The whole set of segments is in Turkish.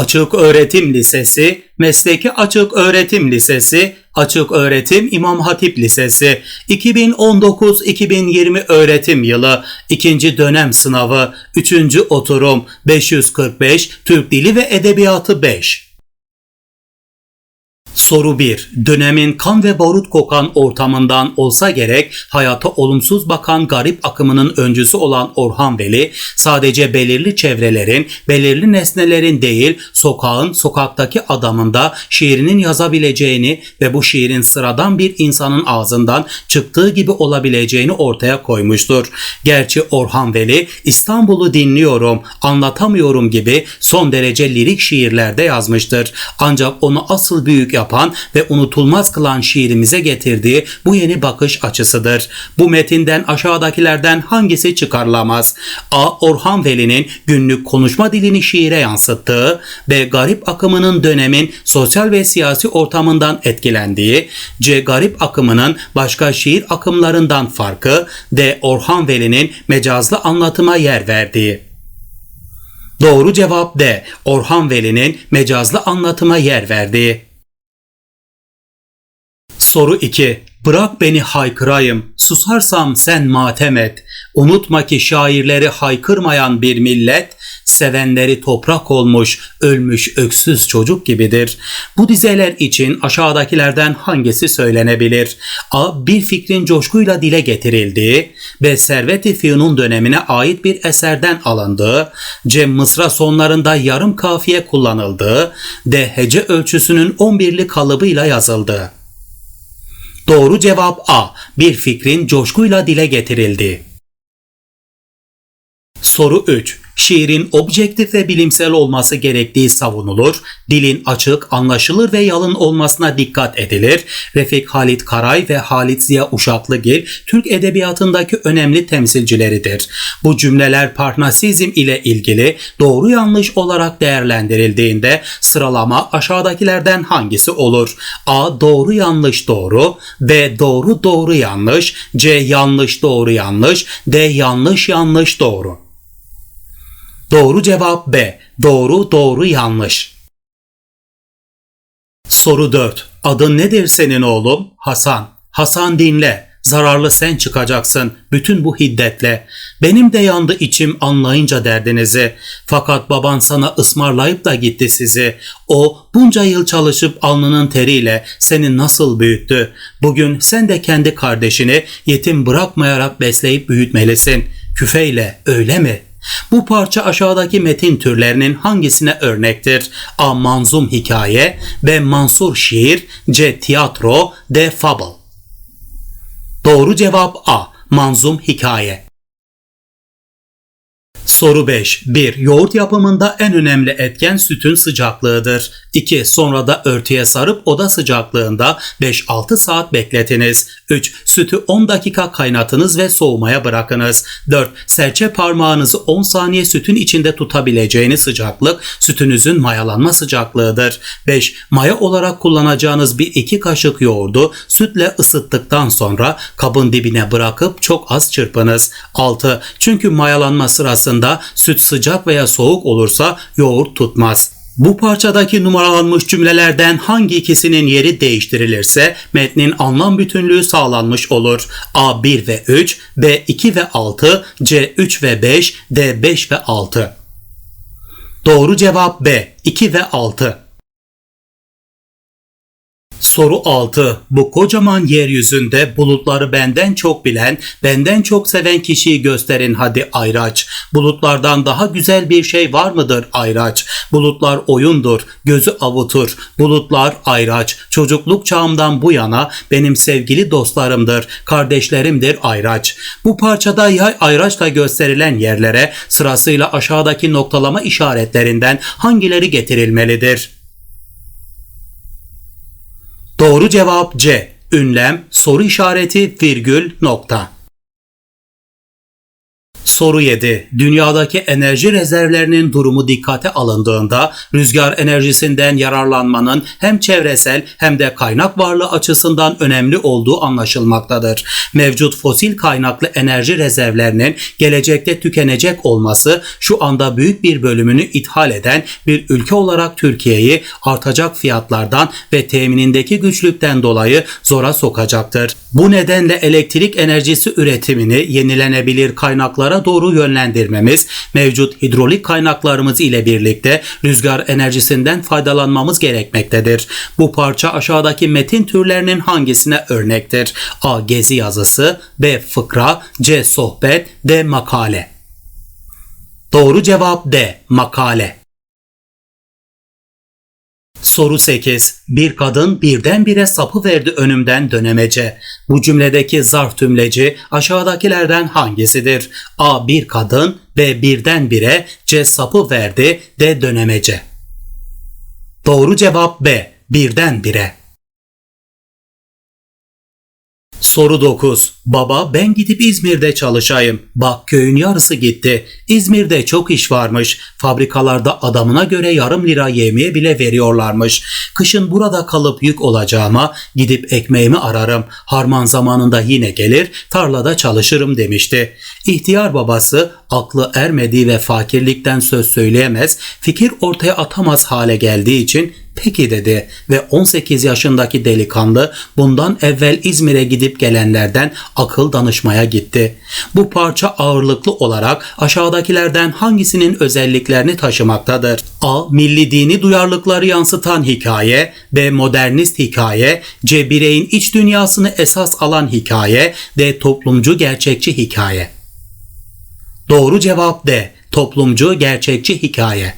Açık Öğretim Lisesi, Mesleki Açık Öğretim Lisesi, Açık Öğretim İmam Hatip Lisesi, 2019-2020 öğretim yılı, 2. dönem sınavı, 3. oturum, 545, Türk Dili ve Edebiyatı 5. Soru 1. Dönemin kan ve barut kokan ortamından olsa gerek hayata olumsuz bakan garip akımının öncüsü olan Orhan Veli sadece belirli çevrelerin, belirli nesnelerin değil sokağın, sokaktaki adamın da şiirinin yazabileceğini ve bu şiirin sıradan bir insanın ağzından çıktığı gibi olabileceğini ortaya koymuştur. Gerçi Orhan Veli İstanbul'u dinliyorum, anlatamıyorum gibi son derece lirik şiirlerde yazmıştır. Ancak onu asıl büyük yapan ve unutulmaz kılan şiirimize getirdiği bu yeni bakış açısıdır. Bu metinden aşağıdakilerden hangisi çıkarılamaz? A. Orhan Veli'nin günlük konuşma dilini şiire yansıttığı ve garip akımının dönemin sosyal ve siyasi ortamından etkilendiği, C. Garip akımının başka şiir akımlarından farkı, D. Orhan Veli'nin mecazlı anlatıma yer verdiği. Doğru cevap D. Orhan Veli'nin mecazlı anlatıma yer verdiği. Soru 2. Bırak beni haykırayım, susarsam sen matem et. Unutma ki şairleri haykırmayan bir millet, sevenleri toprak olmuş, ölmüş öksüz çocuk gibidir. Bu dizeler için aşağıdakilerden hangisi söylenebilir? A. Bir fikrin coşkuyla dile getirildiği B. Servet-i Fünun dönemine ait bir eserden alındığı C. Mısra sonlarında yarım kafiye kullanıldığı D. Hece ölçüsünün 11'li kalıbıyla yazıldığı. Doğru cevap A. Bir fikrin coşkuyla dile getirildi. Soru 3. Şiirin objektif ve bilimsel olması gerektiği savunulur. Dilin açık, anlaşılır ve yalın olmasına dikkat edilir. Refik Halit Karay ve Halit Ziya Uşaklıgil Türk edebiyatındaki önemli temsilcileridir. Bu cümleler parnasizm ile ilgili doğru yanlış olarak değerlendirildiğinde sıralama aşağıdakilerden hangisi olur? A. Doğru yanlış doğru. B. Doğru doğru yanlış. C. Yanlış doğru yanlış. D. Yanlış yanlış doğru. Doğru cevap B. Doğru doğru yanlış. Soru 4. Adın nedir senin oğlum? Hasan. Hasan dinle. Zararlı sen çıkacaksın bütün bu hiddetle. Benim de yandı içim anlayınca derdinizi. Fakat baban sana ısmarlayıp da gitti sizi. O bunca yıl çalışıp alnının teriyle seni nasıl büyüttü. Bugün sen de kendi kardeşini yetim bırakmayarak besleyip büyütmelisin. Küfeyle öyle mi?'' Bu parça aşağıdaki metin türlerinin hangisine örnektir? A. Manzum hikaye B. Mansur şiir C. Tiyatro D. Fable Doğru cevap A. Manzum hikaye Soru 5. 1. Yoğurt yapımında en önemli etken sütün sıcaklığıdır. 2. Sonra da örtüye sarıp oda sıcaklığında 5-6 saat bekletiniz. 3. Sütü 10 dakika kaynatınız ve soğumaya bırakınız. 4. Serçe parmağınızı 10 saniye sütün içinde tutabileceğiniz sıcaklık sütünüzün mayalanma sıcaklığıdır. 5. Maya olarak kullanacağınız bir iki kaşık yoğurdu sütle ısıttıktan sonra kabın dibine bırakıp çok az çırpınız. 6. Çünkü mayalanma sırasında süt sıcak veya soğuk olursa yoğurt tutmaz. Bu parçadaki numaralanmış cümlelerden hangi ikisinin yeri değiştirilirse metnin anlam bütünlüğü sağlanmış olur. A 1 ve 3, B 2 ve 6, C 3 ve 5, D 5 ve 6. Doğru cevap B 2 ve 6. Soru 6. Bu kocaman yeryüzünde bulutları benden çok bilen, benden çok seven kişiyi gösterin hadi Ayraç. Bulutlardan daha güzel bir şey var mıdır Ayraç? Bulutlar oyundur, gözü avutur. Bulutlar Ayraç. Çocukluk çağımdan bu yana benim sevgili dostlarımdır, kardeşlerimdir Ayraç. Bu parçada yay ayraçla gösterilen yerlere sırasıyla aşağıdaki noktalama işaretlerinden hangileri getirilmelidir? Doğru cevap C. Ünlem, soru işareti, virgül, nokta. Soru 7. Dünyadaki enerji rezervlerinin durumu dikkate alındığında rüzgar enerjisinden yararlanmanın hem çevresel hem de kaynak varlığı açısından önemli olduğu anlaşılmaktadır. Mevcut fosil kaynaklı enerji rezervlerinin gelecekte tükenecek olması şu anda büyük bir bölümünü ithal eden bir ülke olarak Türkiye'yi artacak fiyatlardan ve teminindeki güçlükten dolayı zora sokacaktır. Bu nedenle elektrik enerjisi üretimini yenilenebilir kaynaklara doğru yönlendirmemiz, mevcut hidrolik kaynaklarımız ile birlikte rüzgar enerjisinden faydalanmamız gerekmektedir. Bu parça aşağıdaki metin türlerinin hangisine örnektir? A. Gezi yazısı B. Fıkra C. Sohbet D. Makale Doğru cevap D. Makale Soru 8. Bir kadın birdenbire sapı verdi önümden dönemece. Bu cümledeki zarf tümleci aşağıdakilerden hangisidir? A. Bir kadın B. Birdenbire C. Sapı verdi D. Dönemece. Doğru cevap B. Birdenbire. Soru 9. Baba ben gidip İzmir'de çalışayım. Bak köyün yarısı gitti. İzmir'de çok iş varmış. Fabrikalarda adamına göre yarım lira yemeğe bile veriyorlarmış. Kışın burada kalıp yük olacağıma gidip ekmeğimi ararım. Harman zamanında yine gelir tarlada çalışırım demişti. İhtiyar babası aklı ermediği ve fakirlikten söz söyleyemez, fikir ortaya atamaz hale geldiği için Peki dedi ve 18 yaşındaki delikanlı bundan evvel İzmir'e gidip gelenlerden akıl danışmaya gitti. Bu parça ağırlıklı olarak aşağıdakilerden hangisinin özelliklerini taşımaktadır? A. Milli dini duyarlılıkları yansıtan hikaye B. Modernist hikaye C. Bireyin iç dünyasını esas alan hikaye D. Toplumcu gerçekçi hikaye Doğru cevap D. Toplumcu gerçekçi hikaye.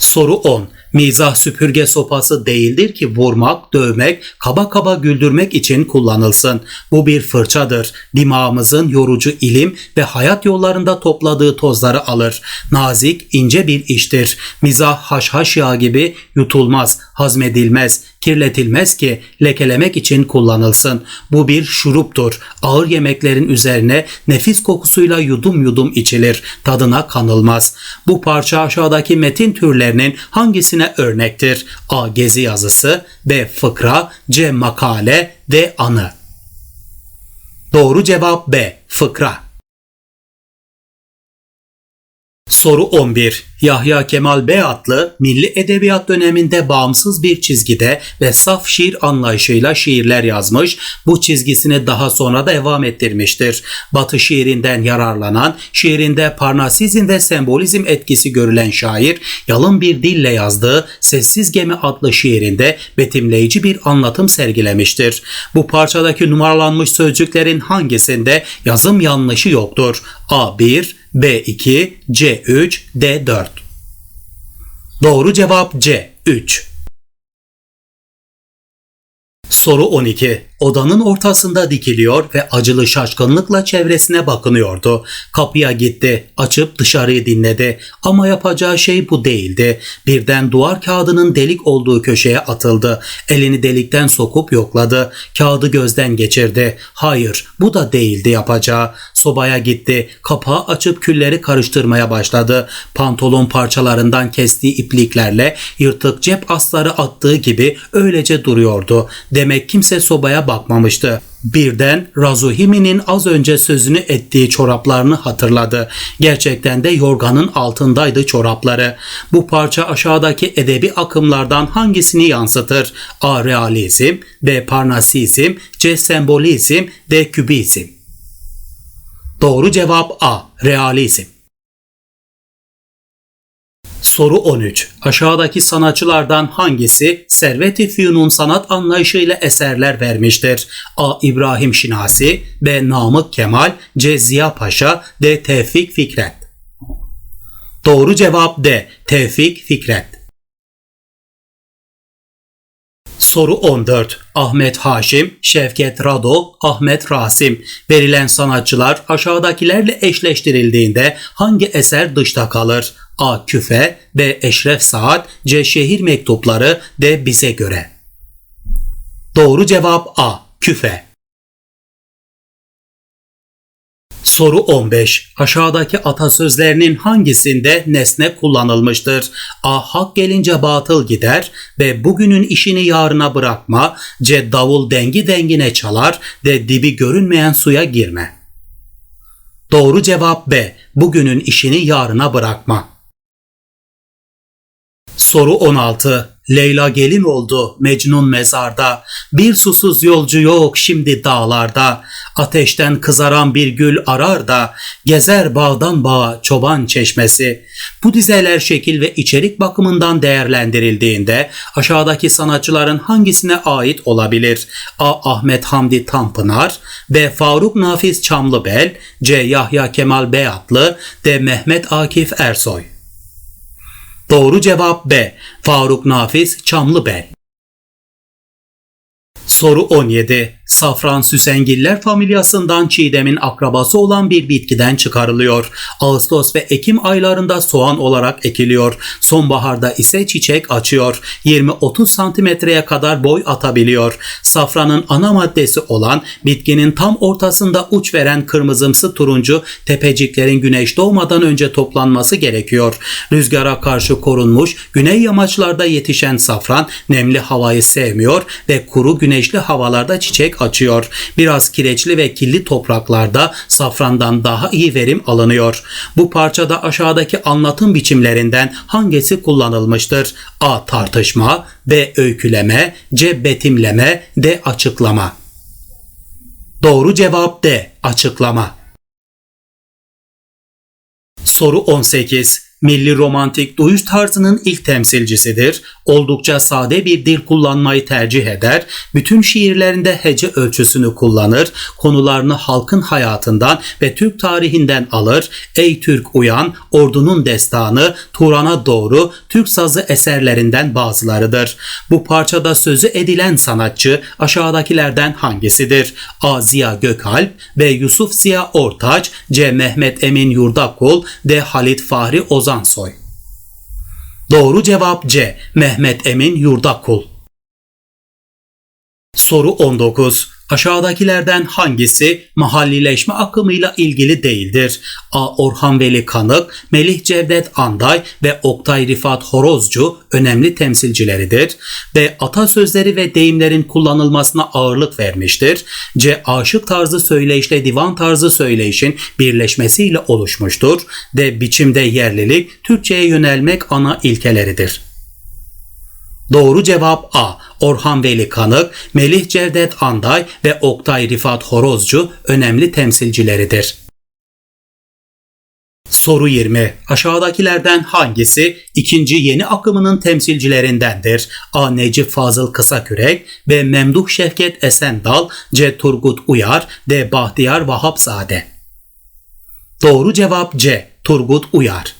Soru 10. Mizah süpürge sopası değildir ki vurmak, dövmek, kaba kaba güldürmek için kullanılsın. Bu bir fırçadır. Dimağımızın yorucu ilim ve hayat yollarında topladığı tozları alır. Nazik, ince bir iştir. Mizah haşhaş yağ gibi yutulmaz, hazmedilmez, kirletilmez ki lekelemek için kullanılsın. Bu bir şuruptur. Ağır yemeklerin üzerine nefis kokusuyla yudum yudum içilir. Tadına kanılmaz. Bu parça aşağıdaki metin türlerinin hangisine örnektir? A. Gezi yazısı B. Fıkra C. Makale D. Anı Doğru cevap B. Fıkra Soru 11. Yahya Kemal Beyatlı milli edebiyat döneminde bağımsız bir çizgide ve saf şiir anlayışıyla şiirler yazmış, bu çizgisini daha sonra da devam ettirmiştir. Batı şiirinden yararlanan, şiirinde parnasizm ve sembolizm etkisi görülen şair, yalın bir dille yazdığı Sessiz Gemi adlı şiirinde betimleyici bir anlatım sergilemiştir. Bu parçadaki numaralanmış sözcüklerin hangisinde yazım yanlışı yoktur? A1, B2, C3, D4. Doğru cevap C. 3. Soru 12. Odanın ortasında dikiliyor ve acılı şaşkınlıkla çevresine bakınıyordu. Kapıya gitti, açıp dışarıyı dinledi ama yapacağı şey bu değildi. Birden duvar kağıdının delik olduğu köşeye atıldı. Elini delikten sokup yokladı. Kağıdı gözden geçirdi. Hayır, bu da değildi yapacağı. Sobaya gitti, kapağı açıp külleri karıştırmaya başladı. Pantolon parçalarından kestiği ipliklerle yırtık cep asları attığı gibi öylece duruyordu. Demek kimse sobaya bakmamıştı. Birden Razuhimi'nin az önce sözünü ettiği çoraplarını hatırladı. Gerçekten de yorganın altındaydı çorapları. Bu parça aşağıdaki edebi akımlardan hangisini yansıtır? A. Realizm B. Parnasizm C. Sembolizm D. Kübizm Doğru cevap A. Realizm Soru 13. Aşağıdaki sanatçılardan hangisi Servet-i Fünun sanat anlayışıyla eserler vermiştir? A. İbrahim Şinasi B. Namık Kemal C. Ziya Paşa D. Tevfik Fikret Doğru cevap D. Tevfik Fikret Soru 14. Ahmet Haşim, Şevket Rado, Ahmet Rasim. Verilen sanatçılar aşağıdakilerle eşleştirildiğinde hangi eser dışta kalır? A. Küfe B. Eşref Saat C. Şehir Mektupları D. Bize göre. Doğru cevap A. Küfe. Soru 15. Aşağıdaki atasözlerinin hangisinde nesne kullanılmıştır? A. Hak gelince batıl gider. B. Bugünün işini yarına bırakma. C. Davul dengi dengine çalar. D. Dibi görünmeyen suya girme. Doğru cevap B. Bugünün işini yarına bırakma. Soru 16. Leyla gelin oldu Mecnun mezarda. Bir susuz yolcu yok şimdi dağlarda. Ateşten kızaran bir gül arar da gezer bağdan bağa çoban çeşmesi. Bu dizeler şekil ve içerik bakımından değerlendirildiğinde aşağıdaki sanatçıların hangisine ait olabilir? A. Ahmet Hamdi Tanpınar B. Faruk Nafiz Çamlıbel C. Yahya Kemal Beyatlı D. Mehmet Akif Ersoy Doğru cevap B. Faruk Nafiz Çamlıbel. Soru 17. Safran süsengiller familyasından çiğdemin akrabası olan bir bitkiden çıkarılıyor. Ağustos ve Ekim aylarında soğan olarak ekiliyor. Sonbaharda ise çiçek açıyor. 20-30 santimetreye kadar boy atabiliyor. Safranın ana maddesi olan bitkinin tam ortasında uç veren kırmızımsı turuncu tepeciklerin güneş doğmadan önce toplanması gerekiyor. Rüzgara karşı korunmuş güney yamaçlarda yetişen safran nemli havayı sevmiyor ve kuru güneşli havalarda çiçek açıyor. Biraz kireçli ve kirli topraklarda safrandan daha iyi verim alınıyor. Bu parçada aşağıdaki anlatım biçimlerinden hangisi kullanılmıştır? A. Tartışma B. Öyküleme C. Betimleme D. Açıklama Doğru cevap D. Açıklama Soru 18. Milli romantik duyuş tarzının ilk temsilcisidir. Oldukça sade bir dil kullanmayı tercih eder. Bütün şiirlerinde hece ölçüsünü kullanır. Konularını halkın hayatından ve Türk tarihinden alır. Ey Türk uyan, ordunun destanı, Turan'a doğru Türk sazı eserlerinden bazılarıdır. Bu parçada sözü edilen sanatçı aşağıdakilerden hangisidir? A. Ziya Gökalp B. Yusuf Ziya Ortaç C. Mehmet Emin Yurdakul D. Halit Fahri Ozansoy Doğru cevap C. Mehmet Emin Yurdakul. Soru 19. Aşağıdakilerden hangisi mahallileşme akımıyla ilgili değildir? A. Orhan Veli Kanık, Melih Cevdet Anday ve Oktay Rifat Horozcu önemli temsilcileridir. B. Atasözleri ve deyimlerin kullanılmasına ağırlık vermiştir. C. Aşık tarzı söyleyişle divan tarzı söyleyişin birleşmesiyle oluşmuştur. D. Biçimde yerlilik, Türkçe'ye yönelmek ana ilkeleridir. Doğru cevap A. Orhan Veli Kanık, Melih Cevdet Anday ve Oktay Rifat Horozcu önemli temsilcileridir. Soru 20. Aşağıdakilerden hangisi ikinci yeni akımının temsilcilerindendir? A. Necip Fazıl Kısakürek B. Memduh Şevket Esendal C. Turgut Uyar D. Bahtiyar Vahapzade Doğru cevap C. Turgut Uyar.